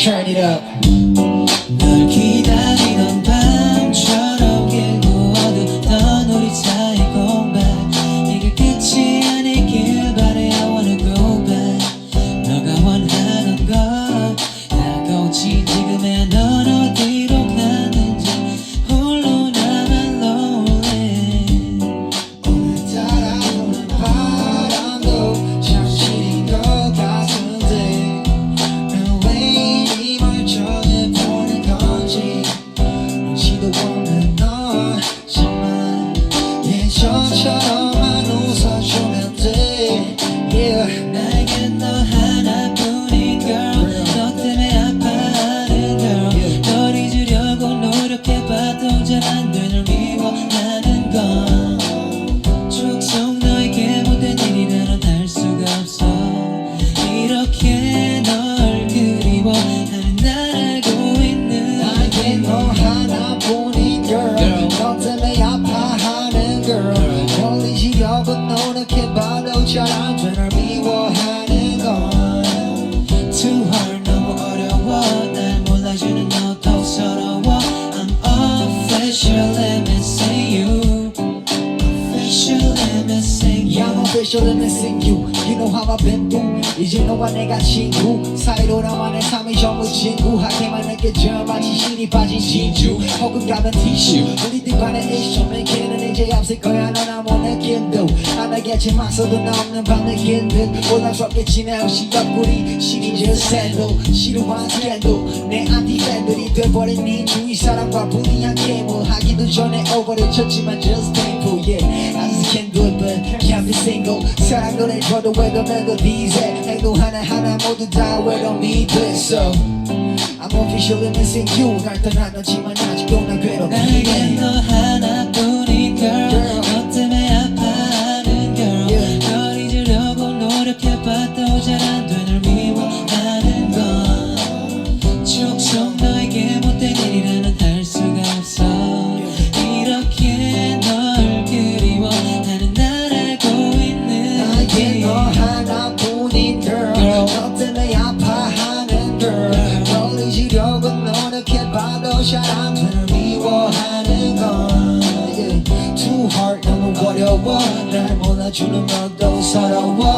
turn it up tysiącem you officially missing you You know how I've been through 이제 너와 내가 친구. 사이로 나만의 삶이 전부 진구하게만 느껴져 마치 신이 빠진 진주. 혹은 가면 티슈. 우리들 간의 이슈면 걔는 이제 없을 거야. 넌 아무 느낌도 안 하겠지만 써도 나 없는 밤 느낀 듯 올라서게 지내 없이 옆구리 just handle 싫어한 스캔들 내 안티팬들이 돼버린 네 주위 사람과 불이한 게임을 하기도 전에 오버려쳤지만 just painful yeah I just can't do it but be single 사랑 노래 줘도 왜도 멜로디에 행동 하나하나 모두 다 왜도 믿었어. I'm officially missing you. 날 떠나놨지만 아직도 나 나에겐 괴롭히네. 너 하나뿐인 girl. 너 때문에 아파하는 girl. 널 잊으려고 노력해봐도 잘 안 돼. 널 미워하는 건. 촉속 너에게 못된 일이라는 잊으려고 노력해봐도 잘안 되는 미워하는 건 yeah. Too hard 너무 어려워. 날 몰라주는 너도 서러워